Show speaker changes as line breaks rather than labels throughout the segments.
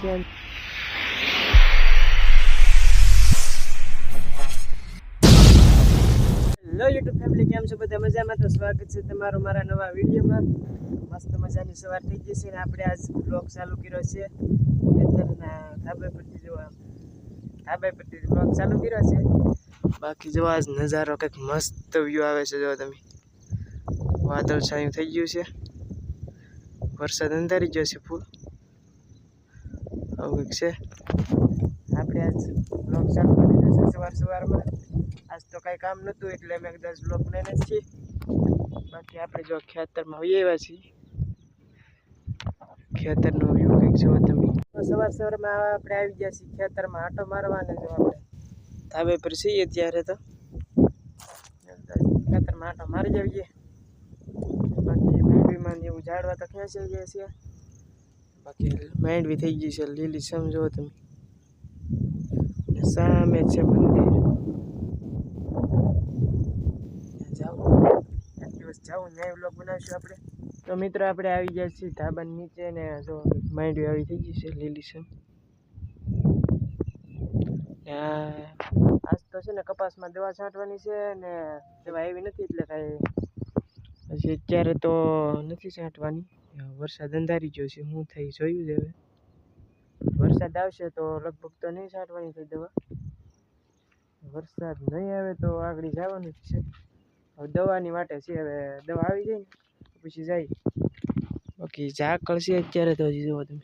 છે hello YouTube family કેમ છો બધા મજામાં? તો સ્વાગત છે તમારું મારા નવા વિડીયોમાં. મસ્ત મજાની સવાર થઈ ગઈ છે ને આપણે આજ બ્લોગ ચાલુ કર્યો છે. ખેતરના ધાબા પરથી જોવા ધાબા પરથી બ્લોગ ચાલુ કર્યો છે. બાકી જો આજ નજારો કંઈક મસ્ત વ્યૂ આવે છે, જો તમે વાદળ છાયું થઈ ગયું છે. વરસાદ અંધારી ગયો છે, ફૂલ. આવું છે. આપણે આજ બ્લોગ ચાલુ કરી દીધો સવાર સવારમાં. આજ તો કાંઈ કામ નહોતું, એટલે અમે કદાચ બ્લોગ બનાવીને જ છીએ. બાકી આપણે જો ખેતરમાં હોઈએ આવ્યા છીએ. ખેતરનો વ્યૂ કંઈક જુઓ તમે. સવાર સવારમાં આપણે આવી ગયા છીએ ખેતરમાં આટો મારવાને જો આપણે. ધાબે પર છીએ ત્યારે તો. ખેતરમાં આટો મારી જઈએ બાકી માંડવીમાં ને એવું ઝાડવા તો ખેંચી ગયા છે બાકી માંડવી થઈ ગઈ છે. લીલી સમજો તમે. સામે છે મંદિર. દિવસ જાઉં ન્યાય બ્લોગ બનાવીશું આપણે. તો મિત્રો, આપણે આવી ગયા છીએ ધાબાની નીચે ને જો માંડવી આવી થઈ ગઈ છે લીલી સમ. આજ તો છે ને કપાસમાં દવા છાંટવાની છે ને દવા આવી નથી એટલે કાંઈ. પછી અત્યારે તો નથી છાંટવાની. વરસાદ અંધારી ગયો છે. હું થઈ જોયું છે હવે. વરસાદ આવશે તો લગભગ તો નહીં છાંટવાની થઈ દવા. વરસાદ નહીં આવે તો આગળ જવાનું જ છે. હવે દવાની માટે છે. હવે દવા આવી જાય ને પછી જાય. બાકી ઝાકળ છે અત્યારે તો હજી જુઓ તમે.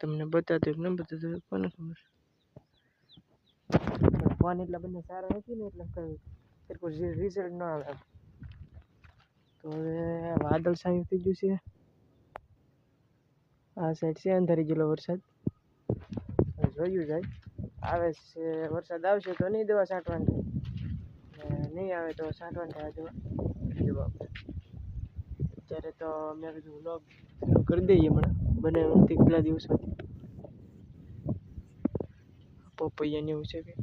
તમને બતાતો ન બતાતો કોને ખબર? ફોન એટલા બધા સારા નથી ને એટલે કઈ. રિઝલ્ટ ન આવે. તો હવે વાદળ છાયું થઈ ગયું છે. આ સાઈડ છે, અંધારી ગયેલો વરસાદ. જોયું જાય. આવે છે, વરસાદ આવશે તો નહીં દવા છાંટવાની. નહીં આવે તો છાંટવાની થાય દવા જુઓ અત્યારે તો મેં કીધું વ્લોગ કરી દઈએ હમણાં બને નથી કેટલા દિવસોથી પપૈયા ને એવું છે કે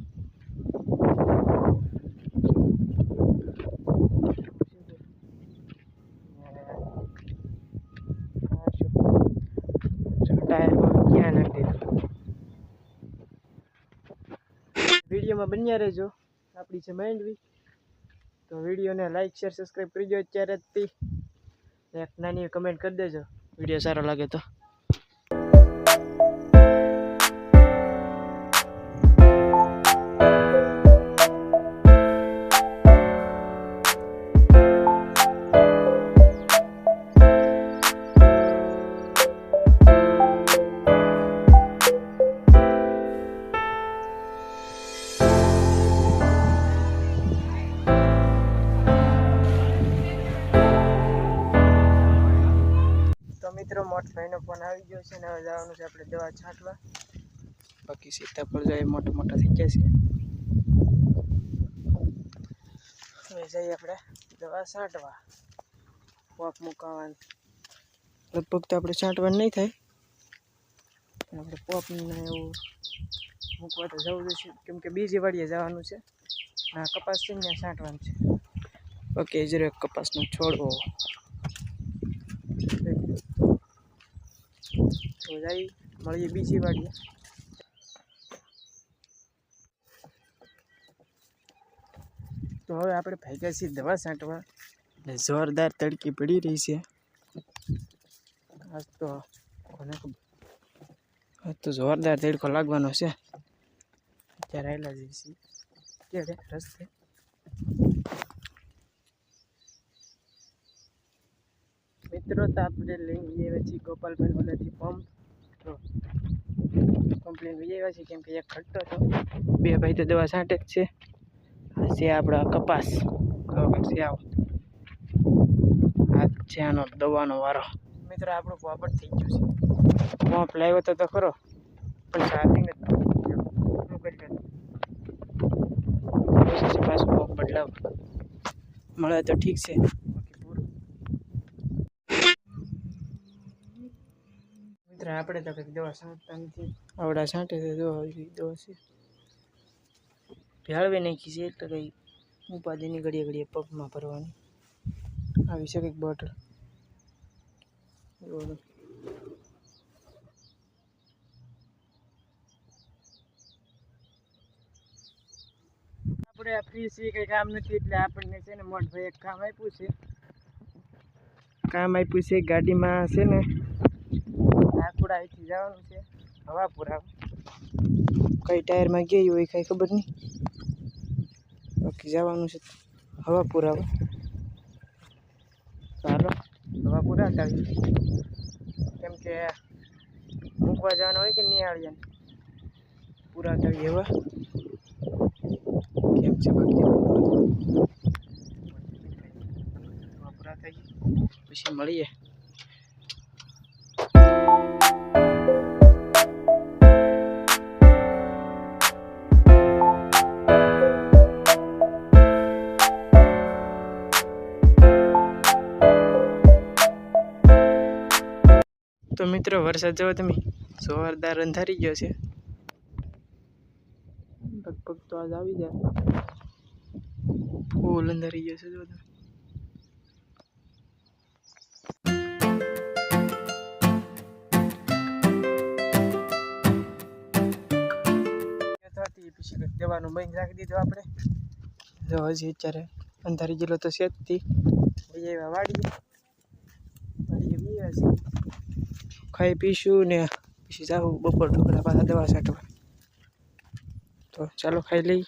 ટાયરમાં ક્યાં નાખી દીધું વિડીયોમાં બન્યા રહેજો. આપણી છે માંડવી તો વિડીયોને લાઈક શેર સબસ્ક્રાઈબ કરી દો અત્યારે જ એક નાની કમેન્ટ કરી દેજો. વીડિયો સારો લાગે તો. મિત્રો મોટ ભાઈનો ફોન આવી ગયો છે અને હવે જવાનું છે આપણે દવા છાંટવા. બાકી સીતાફળ જાય મોટા મોટા થઈ ગયા છે હવે જઈએ આપણે દવા છાંટવા. પોપ મુકાવાનું. લગભગ તો આપણે છાંટવાનું નહીં થાય. પણ આપણે પોપને એવું મૂકવા તો જવું જોઈએ. કેમ કે બીજી વાડીએ જવાનું છે. આ કપાસ છે ત્યાં છાંટવાનું છે. ઓકે જરા કપાસનો છોડવો. તો જઈ મળીએ બીજી વાડીએ તો હવે આપણે ભાગ્યા છીએ દવા છાંટવા. ને જોરદાર તડકી પડી રહી છે. આજ તો કોને આજ તો જોરદાર તડકો લાગવાનો છે. અત્યારે આવેલા છીએ. ક્યારે રસ્તે? મિત્રો તો આપણે લઈને આવ્યા છીએ ગોપાલભાઈ ઓલાથી પંપ તો કમ્પ્લેન લઈ આવ્યા છીએ કેમ કે એક ખટ્ટો હતો. બે ભાઈ તો દવા છાંટે જ છે. આ છે આપણા કપાસ. છે આવો. આ છે આનો દવાનો વારો. મિત્રો, આપણું પોપટ થઈ ગયું છે. પોપ લાવ્યો તો તો ખરો. પણ ચાર્જિંગ શું કરી પાછું પોપ બદલાવ? મળે તો ઠીક છે. મિત્ર આપણે તો કંઈક દવા છાંટતા નથી આવડા છાંટે તો દવા દવા છે. ભેળવી નાખી છે એટલે કંઈ ઉપાધિની ઘડીએ ઘડીએ પગમાં ભરવાની. આવી શકે કંઈક બોટલ. એવું આપણે ફ્રી છીએ, કંઈ કામ નથી એટલે આપણને છે ને મોટભાઈ એક કામ આપ્યું છે. કામ આપ્યું છે, ગાડીમાં છે ને આકુડા અહીંથી જવાનું છે, હવા પુરાવા. કઈ ટાયરમાં ગઈ હોય, કાંઈ ખબર નહીં. બાકી જવાનું છે, હવા પુરાવા. ચાલો હવા પુરાતા આવીએ. કેમ કે મૂકવા જવાના હોય કે નિહાળીને પૂરા આવીએ હવા. કેમ છે બાકી? પૂરા થઈ પછી મળીએ. મિત્રો વરસાદ જવો તમે. જોરદાર અંધારી ગયો છે. લગભગ તો આજ આવી જાય. ફૂલ અંધારી ગયો છે જો તમે. પછી કંઈક બંધ રાખી દીધું આપણે. જો હજી અત્યારે અંધારી ગયેલો તો છે જ તી. વાડીએ. વાડીએ બી છે ખાઈ પીશું ને પછી જાઉં બપોર ઢોકળા પાછા દવા છાંટવા તો ચાલો ખાઈ લઈ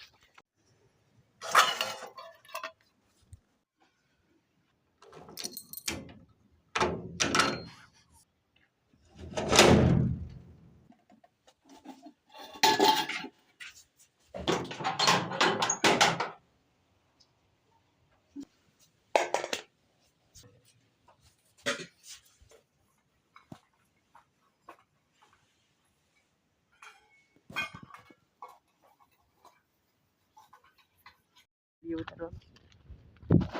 વીડિયો ઉતારવાનો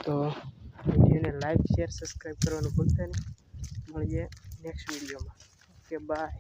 તો વિડીયોને લાઈક શેર સબસ્ક્રાઈબ કરવાનું ભૂલતા નહીં. મળીએ નેક્સ્ટ વિડીયોમાં ઓકે બાય